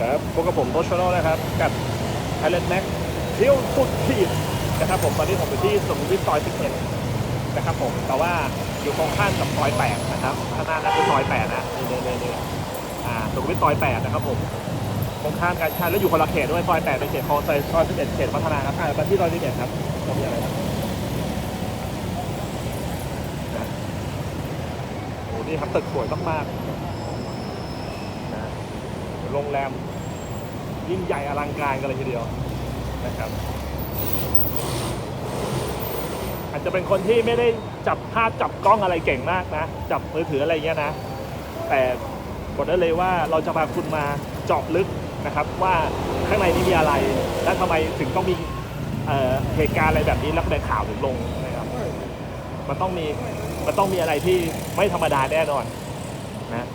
ครับพบกับผมโตชโนนะครับ กับ t ทเลนแม็กเที่ยวสุดขีดนะครับผมตอนนี้ผมอยู่ที่สุขุมวิทซอย11นะครับผมแต่ว่าอยู่ตรงข้ามกับซอย8นะครับข้างหน้านั่นคือซอย8นะนี่นี่นี่อ่าสุขุมวิทซอย8นะครับผมตรงข้ามกันใช่แล้วอยู่คนละเขตด้วยซอย8เป็นเขตคลองซอยซอย11เขตพัฒนาครับอ่าไปที่ซอย11ครับจะมีอะไรครับนะโอ้นี่ครับตึกสวยมากๆ โรงแรมยิ่งใหญ่อลังการกันเลยทีเดียวนะครับ อาจจะเป็นคนที่ไม่ได้จับภาพจับกล้องอะไรเก่งมากนะ จับมือถืออะไรเงี้ยนะ แต่บอกได้เลยว่าเราจะพาคุณมาเจาะลึกนะครับว่าข้างในนี้มีอะไร และทำไมถึงต้องมีเเหตุการณ์อะไรแบบนี้แล้วในข่าวถึงลงนะครับ มันต้องมีมันต้องมีอะไรที่ไม่ธรรมดาแน่นอนนะ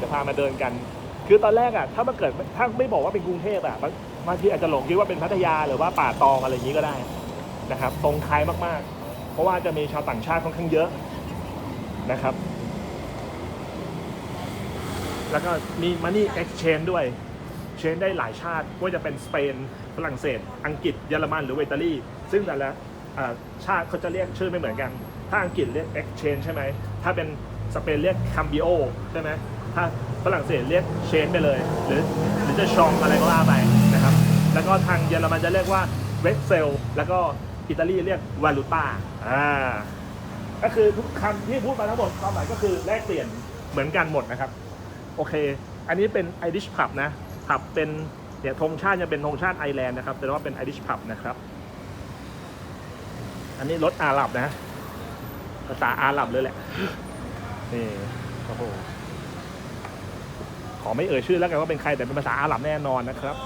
จะพามาเดินกัน คือตอนแรกอะถ้ามันเกิดถ้าไม่บอกว่าเป็นกรุงเทพอะบางบาทีอาจจะหลงคิดว่าเป็นพัทยาหรือว่าป่าตองอะไรอย่างนี้ก็ได้นะครับ ตรงคล้ายมากๆ เพราะว่าจะมีชาวต่างชาติค่อนข้างเยอะนะครับ แล้วก็มี Money Exchange ด้วย เชนได้หลายชาติว่าจะเป็นสเปนฝรั่งเศส อังกฤษเยอรมันหรือว่าอิตาลี ซึ่งแต่ละชาติเขาจะเรียกชื่อไม่เหมือนกัน ถ้าอังกฤษเรียก exchange ใช่ไหมถ้าเป็นสเปนเรียก cambio ใช่ไหม ถ้าฝรั่งเศสเรียก change ไปเลย หรือหรือจะชองอะไรก็ว่าไปนะครับ แล้วก็ทางเยอรมันจะเรียกว่า vexel แล้วก็อิตาลีเรียก valuta อ่าก็คือทุกคำที่พูดมาทั้งหมดความหมายก็คือแลกเปลี่ยนเหมือนกันหมดนะครับ โอเค อันนี้เป็นไอริชผับนะผับเป็นเนี่ยธงชาติจะเป็นธงชาติไอร์แลนด์นะครับ แต่ว่าเป็นไอริชผับนะครับ อันนี้รถอาหรับนะ ภาษาอาหรับเลยแหละ นี่ โอ้โห ขอไม่เอ่ยชื่อแล้วกันว่าเป็นใครแต่เป็นภาษาอาหรับแน่นอนนะครับ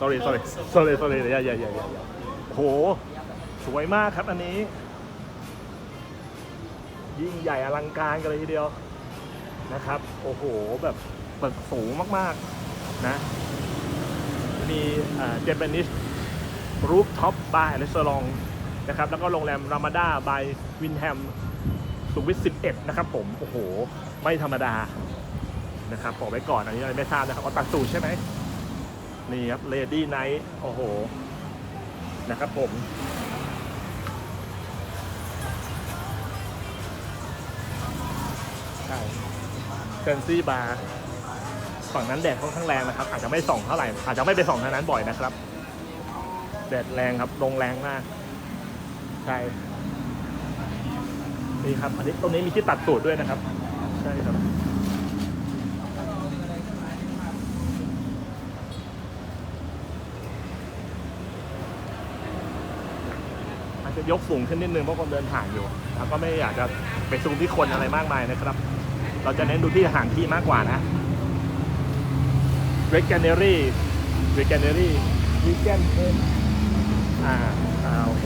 sorry sorry sorry sorry อย่าอย่าอย่าอย่าโอ้โหสวยมากครับอันนี้ ยิ่งใหญ่อลังการกันเลยทีเดียวนะครับ โอ้โห แบบตึกสูงมากๆนะ มีเจแปนิสรูฟท็อปบาร์รีสอร์ทนะครับ แล้วก็โรงแรมรามาดาบายวินแฮม สุขุมวิท11 นะครับผม โอ้โห ไม่ธรรมดานะครับบอกไว้ก่อนอันนี้อะไรไม่ทราบนะครับเอาตัดสูตรใช่ไหมนี่ครับเลดี้ไนท์โอ้โห นะครับผมใช่เซนซี่บาร์ฝั่งนั้นแดดค่อนข้างแรงนะครับ อาจจะไม่ส่องเท่าไหร่ อาจจะไม่ไปส่องทางนั้นบ่อยนะครับ แดดแรงครับลงแรงมาก ใช่ นี่ครับ อันนี้ตรงนี้มีที่ตัดสูตรด้วยนะครับ ใช่ครับอาจจะยกสูงขึ้นนิดนึงเพราะคนเดินผ่านอยู่ แล้วก็ไม่อยากจะไปซูมที่คนอะไรมากมายนะครับ เราจะเน้นดูที่สถานที่มากกว่านะ r e g a n e r y r e g a n e r y Vegan อ่า อ่า โอเค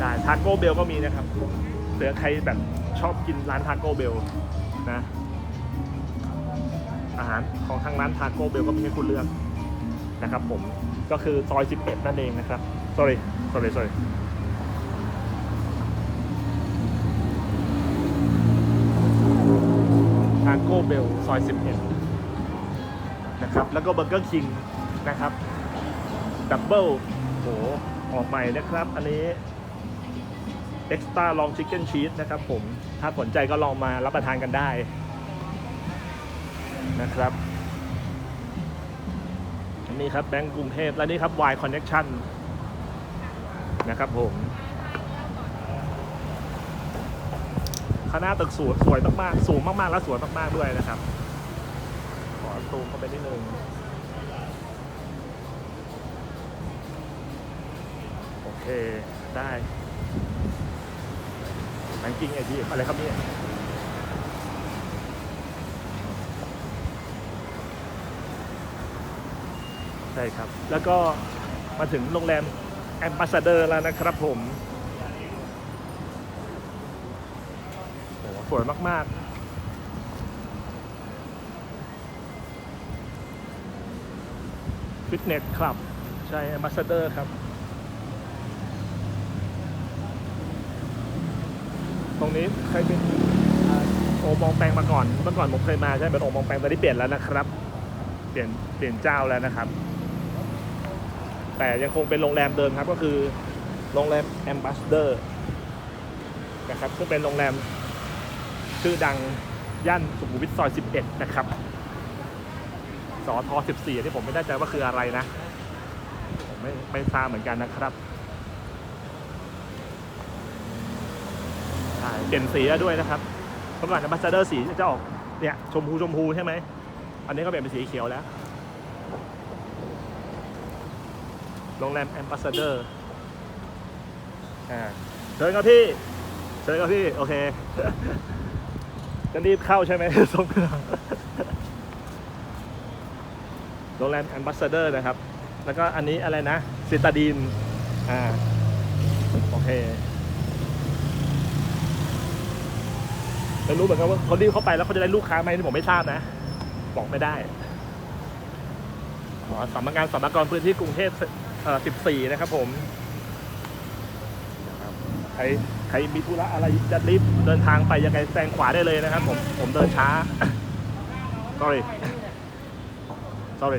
ได้ทาโก้เบลก็มีนะครับเผื่อใครแบบชอบกินร้านทาโก้เบลนะ อาหารของทางร้านทาโก้เบลก็มีให้คุณเลือกนะครับผมก็คือซอย 11 นั่นเองนะครับ sorry sorry sorry ทาโก้เบลซอย 11 นะครับ แล้วก็เบอร์เกอร์คิงนะครับ ดับเบิลโหออกใหม่นะครับ อันนี้ Extra Long Chicken Cheese นะครับผมถ้าสนใจก็ลองมารับประทานกันได้นะครับนนี้ครับแบงก์กรุงเทพและนี่ครับ Y Connection นะครับผมคณะตึกสวยสวยมากๆสูงมากๆ และสวยมากๆด้วยนะครับ ขอซูมเข้าไปนิดนึงโอเคได้ แบงกิ้งไอทีอะไรครับเนี่ยใช่ครับ แล้วก็มาถึงโรงแรมแอมบ s สเดอร์แล้วนะครับผมโอ้สวยมาก ๆฟิตเนสคลับ ใช่แอมบ s สเดอร์ครับ รงนี้ใครเป็นโอมองแปลงมาก่อน เมื่อก่อนผมเคยมาใช่เป็นโอมองแปลงตอนนี้เปลี่ยนแล้วนะครับ เปลี่ยนเปลี่ยนเจ้าแล้วนะครับ แต่ยังคงเป็นโรงแรมเดิมครับก็คือโรงแรมแอมบ s สเดอร์นะครับซึ่งเป็นโรงแรมชื่อดังย่านสุขุมวิทซอย 11 นะครับสอทอ14ที่ผมไม่แน่ใจว่าคืออะไรนะ ผมไม่ไม่ทราบเหมือนกันนะครับใช่ เปลี่ยนสีแล้วด้วยนะครับเมื่อก่อนแอมบ s สเดอร์สีจะออกเนี่ยชมพูชมพูใช่ไหม อันนี้ก็เปลี่ยนเป็นสีเขียวแล้ว โรงแรมแอมบ s สเดอร์อ่าเชิญครับพี่ เชิญครับพี่ โอเค จะรีบเข้าใช่ไหมส่งโรงแรมแอมบ s สเดอร์นะครับ แล้วก็อันนี้อะไรนะซิตาดีน อ่า โอเค ไม่รู้เหมือนกันว่าเขารีบเข้าไปแล้วเขาจะได้ลูกค้าไหมที่ผมไม่ทราบนะ บอกไม่ได้อ๋อสำนักงานสำนักงานพื้นที่กรุงเทพเอ่อ14 นะครับผมนะครับใครใครมีธุระอะไรจะรีบเดินทางไปยังไงแซงขวาได้เลยนะครับ ผมผมเดินช้า sorry sorry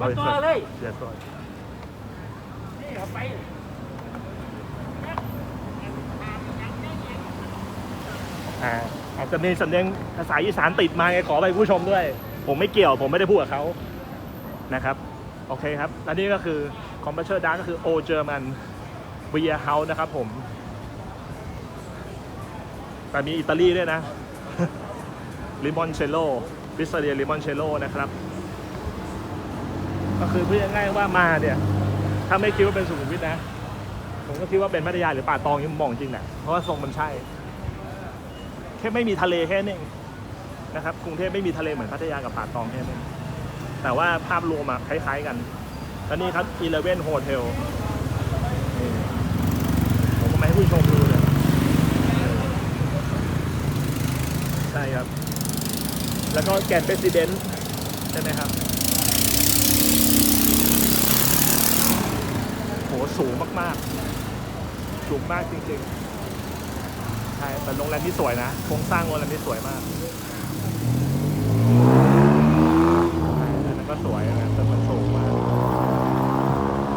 มา sorry ตัวเลย yes sorry นี่เอาไป อาจจะมีสำเนียงภาษาอีสานติดมาไงขอไปผู้ชมด้วย ผมไม่เกี่ยวผมไม่ได้พูดกับเขานะครับโอเคครับและนี่ก็คือคอมเพรสเซอร์ดาก็คือโอเจอร์มันเบียร์เฮาส์นะครับผม แต่มีอิตาลีด้วยนะลิมอนเชโลพิซซาเรียลิมอนเชโลนะครับ ก็คือพูดง่ายๆว่ามาเนี่ย ถ้าไม่คิดว่าเป็นสุขุมวิทนะ ผมก็คิดว่าเป็นพัทยาหรือป่าตองยังมองจริงแหละเพราะว่าทรงมันใช่ ค่ไม่มีทะเลแค่นั้นเองนะครับกรุงเทพไม่มีทะเลเหมือนพัทยากับป่าตองแค่นั้นเองแต่ว่าภาพรวมอะคล้าย ๆ กันแล้วนี่ครับ11 Hotel นี่ผมก็มาให้ผู้ชมดูเลยใช่ครับ แล้วก็แกนเ e ส i เดนต์ใช่ไหมครับโหสูงมาก ๆ สูงมากจริง ๆ ช่แต่โรงแรมที่สวยนะโครงสร้างโรงแรมที่สวยมากใช่อันนั้นก็สวยนะแต่มันสูงมาก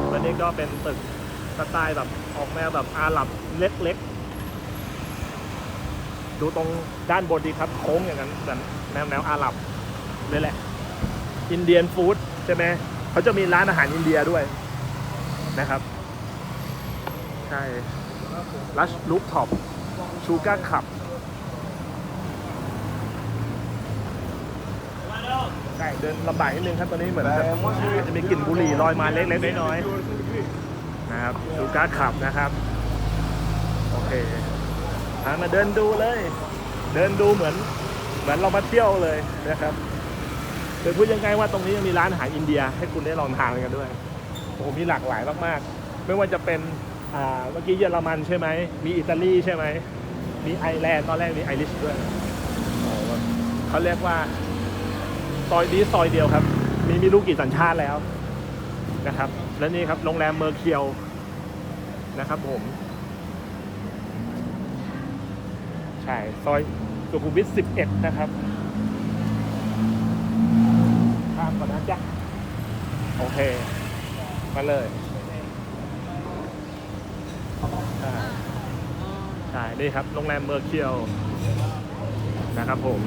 แล้วนี่ก็เป็นตึกสไตล์แบบออกแนวแบบอาหรับเล็กๆ ดูตรงด้านบนดีครับโค้งอย่างนั้นแนวแนวอาหรับเลยแหละ อินเดียนฟู้ดใช่ไหมเขาจะมีร้านอาหารอินเดียด้วยนะครับ ใช่ลัชลูปท็อป ชูการ์ขับใช่เดินลำบากนิดนึงครับตอนนี้เหมือนจะจะมีกลิ่นบุหรี่ลอยมาเล็กๆน้อยๆนะครับชูการ์ขับนะครับ โอเคพามาเดินดูเลย เดินดูเหมือน เหมือนเรามาเที่ยวเลยนะครับโดยพูดยังไงว่าตรงนี้ยังมีร้านอาหารอินเดีย ให้คุณได้ลองทานกันด้วยโอ้มีหลากหลายมากๆ ไม่ว่าจะเป็นเมื่อกี้เยอรมันใช่ไหมมีอิตาลีใช่ไหม มีไอร์แลนด์ตอนแรกมีไอริชด้วยเขาเรียกว่า ซอยนี้ซอยเดียวครับ มีมีลูกกี่สัญชาติแล้วนะครับ และนี่ครับโรงแรมเมอร์เคียวนะครับผม ใช่ ซอยสุขุมวิท 11 นะครับข้ามก่อนนะจ๊ะ โอเค มาเลย อ่าใช่นี่ครับโรงแรมเมอร์เคียวนะครับผม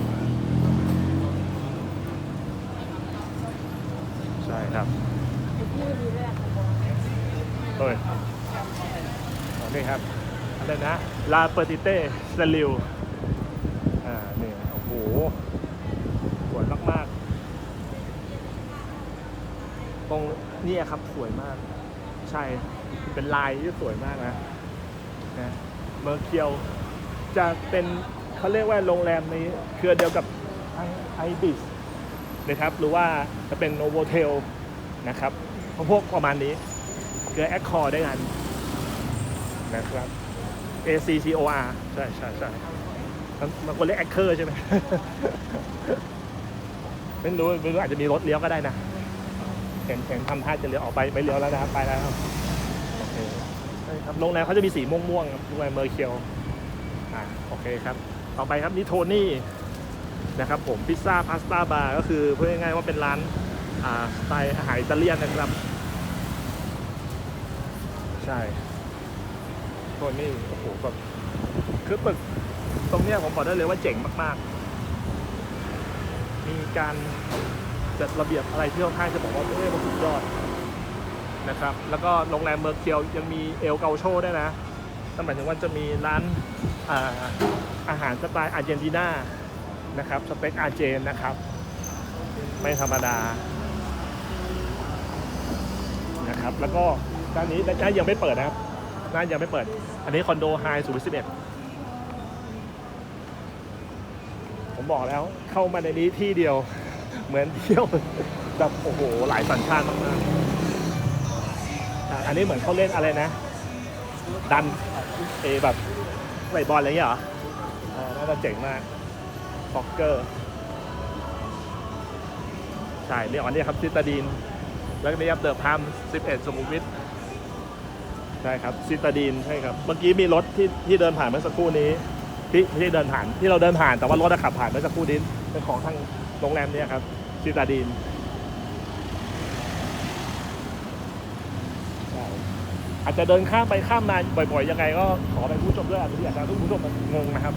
ใช่ครับเฮ้ยนี่ครับอะไรนะลาเปอร์ติเต้สลิวอ่านี่โอ้โหสวยมากๆตรงนี้ครับสวยมาก ใช่เป็นลายที่สวยมากนะนะ เมอร์เคียว จะเป็นเขาเรียกว่าโรงแรมในเครือเดียวกับไอบิสนะครับหรือว่าจะเป็นโนโวเทลนะครับพวกประมาณนี้เครือแอคคอร์ได้กันนะครับ A C C O R ใช่ใช่ใช่มันคนเรียกแอคเคอร์ใช่ไหมไม่รู้ไม่รู้อาจจะมีรถเลี้ยวก็ได้นะเห็นเห็นทำท่าจะเลี้ยวออกไปไม่เลี้ยวแล้วนะครับไปแล้วครับ ครับโรงแรมเขาจะมีสีม่วงๆครับโรงแรมเมอร์เคียวอ่าโอเคครับ ต่อไปครับนี่โทนี่นะครับผมพิซซ่าพาสต้าบาร์ก็คือพูดง่ายๆว่าเป็นร้านอ่าสไตล์อาหารอิตาเลียนนะครับ ใช่ตัวนี้โอ้โหแบบคือตึกตรงเนี้ยผมบอกได้เลยว่าเจ๋งมากๆ มีการจัดระเบียบอะไรที่ค่อนข้างจะบอกว่าเอ้ยมันสุดยอด นะครับ แล้วก็โรงแรมเมอร์เคียวยังมีเอลเกาโชด้วยนะนั่นหมายถึงว่าจะมีร้านอาอาหารสไตล์อาร์เจนตินานะครับสเต็กอาร์เจนนะครับ ไม่ธรรมดานะครับ แล้วก็ด้านนี้ด้านยังไม่เปิดนะครับด้านยังไม่เปิด อันนี้คอนโดไฮสูสิบเอ็ดผมบอกแล้วเข้ามาในนี้ที่เดียวเหมือนเที่ยวแบบโอ้โหหลายสัญชาติมากๆ อันนี้เหมือนเขาเล่นอะไรนะ ดันเอแบบไบบอลอะไรอย่างเงี้ยเหรออ่าน่าจะเจ๋งมากบ็อกเกอร์ ใช่เรียกว่านี่ครับซิตาดีน แล้วก็นี่ครับเดอะพาม11สุขุมวิทใช่ครับซิตาดีนใช่ครับ เมื่อกี้มีรถที่ที่เดินผ่านเมื่อสักครู่นี้ ที่ไม่ใช่เดินผ่านที่เราเดินผ่านแต่ว่ารถอะขับผ่านเมื่อสักครู่นี้เป็นของทางโรงแรมเนี่ยครับซิตาดีนใช่ อาจจะเดินข้ามไปข้ามมาบ่อยๆยังไงก็ขอไปผู้ชมด้วยอาจจะอาจจะทุกผู้ชมงงนะครับ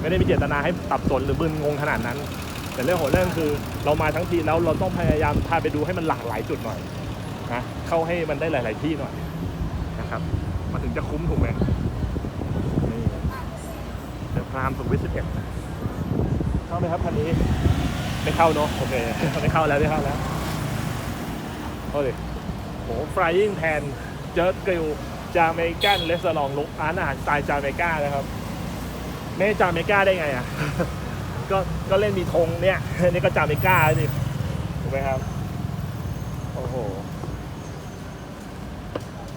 ไม่ได้มีเจตนาให้ตับสนหรือมึนงงขนาดนั้น แต่เรื่องของเรื่องคือเรามาทั้งทีแล้วเราต้องพยายามพาไปดูให้มันหลากหลายจุดหน่อยนะเข้าให้มันได้หลาย ๆ ที่หน่อยนะครับมันถึงจะคุ้มถูกไหมนี่เดี๋ยวพรามสุขวิทสิบเอ็ดเข้าไหมครับคันนี้ ไม่เข้าเนอะโอเคไม่เข้าแล้วไม่เข้าแล้วเอาดิโหฟรายิ่งแพน เจอร์กริลจาเมกันเลสซอลองลุกอาหารสไตล์จาเมกานะครับไม่จาเมกาได้ไงอะก็ก็เล่นมีธงเนี่ยนี่ก็จาเมกาแล้วนี่ถูกไหมครับโอ้โห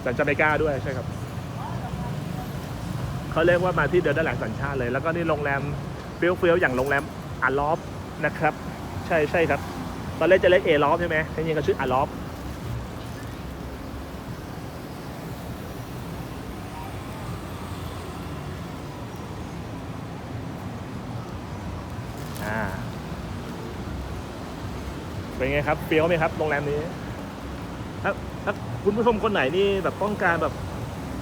สัญจาเมกาด้วยใช่ครับเขาเรียกว่ามาที่เดินด้หลังสัญชาติเลย แล้วก็นี่โรงแรมเฟี้ยวๆอย่างโรงแรมอารลอฟนะครับ ใช่ใช่ครับ ตอนแรกจะเรียกเอลอฟใช่ไหมจริงๆก็ชื่ออารลอฟ เป็นไงครับเฟี้ยวไหมครับโรงแรมนี้ถ้าถ้าคุณผู้ชมคนไหนนี่แบบต้องการแบบ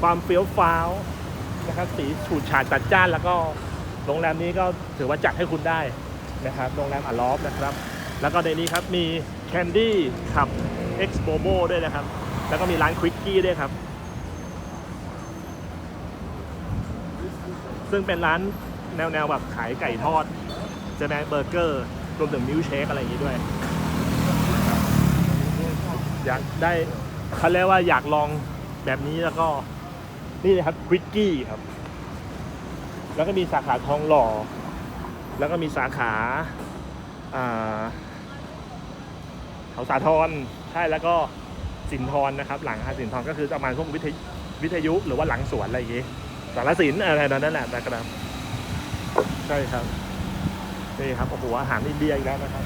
ความเฟี้ยวฟ้าวนะครับสีฉูดฉาดจัดจ้านแล้วก็โรงแรมนี้ก็ถือว่าจัดให้คุณได้นะครับโรงแรมอาลอฟนะครับ แล้วก็ในนี้ครับมีแคนดี้ขับเอ็กซ์โบโบด้วยนะครับ แล้วก็มีร้านควิกกี้ด้วยครับ ซึ่งเป็นร้านแนวแนวแบบขายไก่ทอดใช่ไหมเบอร์เกอร์รวมถึงมิลเชคอะไรอย่างนี้ด้วย อยากได้เขาเรียกว่าอยากลองแบบนี้แล้วก็นี่เลยครับควิกกี้ครับ แล้วก็มีสาขาทองหล่อ แล้วก็มีสาขาเขาสาทรใช่แล้วก็สินทรนะครับ หลังอาสินทรก็คือประมาณพวกวิทยวิทยุหรือว่าหลังสวนอะไรอย่างงี้สารสินอะไรนั่นแหละนะครับใช่ครับนี่ครับโอ้โหอาหารอินเดียอีกแล้วนะครับ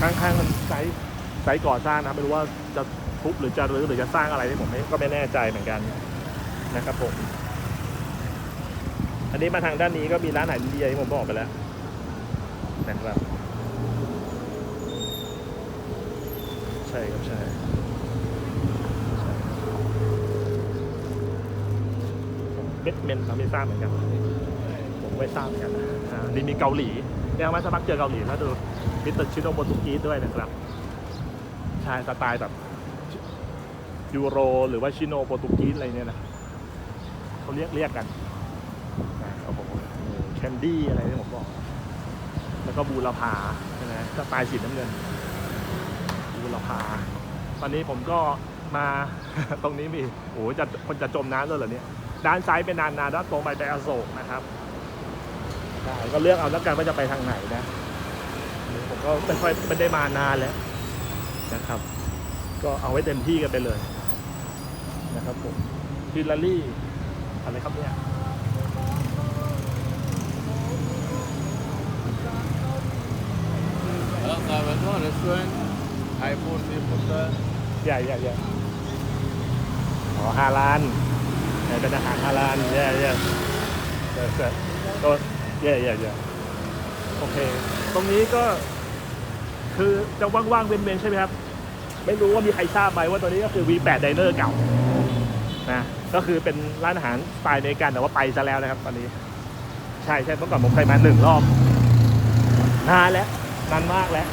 ข้างๆมันไซส์ ไซส์ก่อสร้างนะครับไม่รู้ว่าจะทุบหรือจะรื้อหรือจะสร้างอะไรที่ผมไม่ก็ไม่แน่ใจเหมือนกันนะครับผม อันนี้มาทางด้านนี้ก็มีร้านอาหารอินเดียที่ผมบอกไปแล้วนะครับใช่ครับใช่เม็ดเมนเราไม่ทราบเหมือนกันผมไม่ทราบเหมือนกันนี่มีเกาหลีเนี่ยวมาสักพักเจอเกาหลีแล้วดูมิสเตอร์ชิโนโปรตุกีด้วยนะครับ ใช่สไตล์แบบยูโร หรือว่าชิโนโปรตุกีสอะไรเนี่ยนะเขาเรียกเรียกกันนะโอ้โหแคนดี้อะไรที่ผมบอก แล้วก็บูรพาใช่ไหมสไตล์สีน้ำเงิน บูรพาตอนนี้ผมก็มาตรงนี้มีโอ้จะคนจะจมน้ำเลยเหรอเนี่ยด้านซ้ายเป็นนานนาด้านตรงไปไปอโศกนะครับก็เลือกเอาแล้วกันว่าจะไปทางไหนนะผมก็ไม่ค่อยไม่ได้มานานแล้ว นะครับ ก็เอาไว้เต็มที่กันไปเลยนะครับผมฮิลลารี่อะไรครับเนี่ย Alors, ça va dans le soin, iPhone 10%. ใหญ่ใหญ่ใหญ่อ๋อฮาลานเออเป็นอาหารฮาลานเย่เย่เออเออโอ้เย่เย่เย่โอเค ตรงนี้ก็คือจะว่างๆเว้นๆใช่ไหมครับ ไม่รู้ว่ามีใครทราบไหมว่าตัวนี้ก็คือ V8 Diner เก่านะก็คือเป็นร้านอาหารสไตล์อเมริกันแต่ว่าไปซะแล้วนะครับ ตอนนี้ ใช่ใช่เมื่อก่อนผมเคยมาหนึ่งรอบนานแล้วนานมากแล้ว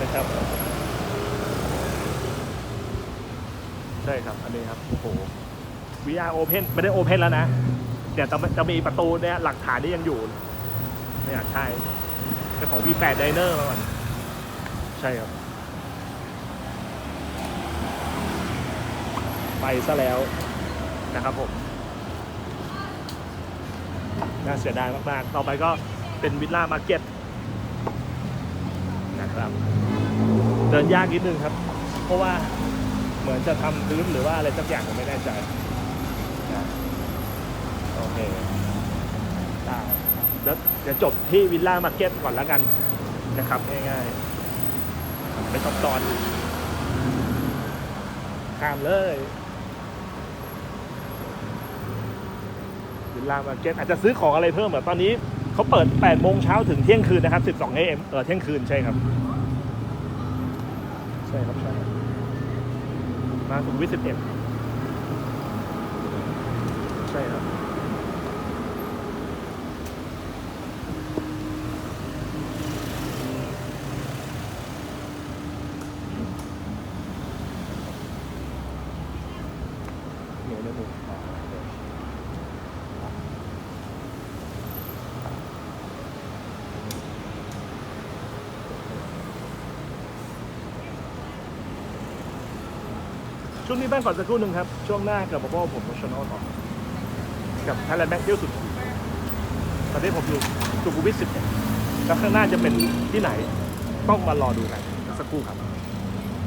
นะครับใช่ครับ อันนี้ครับ โอ้โห VR Open ไม่ได้ Open แล้วนะเดี๋ยวจะจะมีประตูเนี่ยหลักฐานนี่ยังอยู่เนี่ยใช่เป็นของ V8 Diner มาก่อนใช่ครับ ไปซะแล้วนะครับผมน่าเสียดายมากๆ ต่อไปก็เป็นวิลล่ามาร์เก็ตนะครับ เดินยากนิดนึงครับ เพราะว่าเหมือนจะทำพื้นหรือว่าอะไรสักอย่างผมไม่แน่ใจนะโอเคได้เดี๋ยวเดี๋ยวจบที่วิลล่ามาร์เก็ตก่อนแล้วกันนะครับ ง่ายๆไม่ซับซ้อนข้ามเลย ลล่ามาร์เก็ตอาจจะซื้อของอะไรเพิ่มแบบตอนนี้เขาเปิด8โมงเช้าถึงเที่ยงคืนนะครับ 12 AM เออเที่ยงคืนใช่ครับ ใช่ครับใช่มาสุขวิท11ใช่ครับเหนียวเลยผมอ๋อโอเค ช่วงนี้แป้งก่อนสักครู่หนึ่งครับ ช่วงหน้ากับพ่อผมโมชั่นอลต่อกับไทยแลนด์แบงค์เที่ยวสุดตอนนี้ผมอยู่สุขุมวิทสิบแล้วข้างหน้าจะเป็นที่ไหนต้องมารอดูกันสักครู่ครับ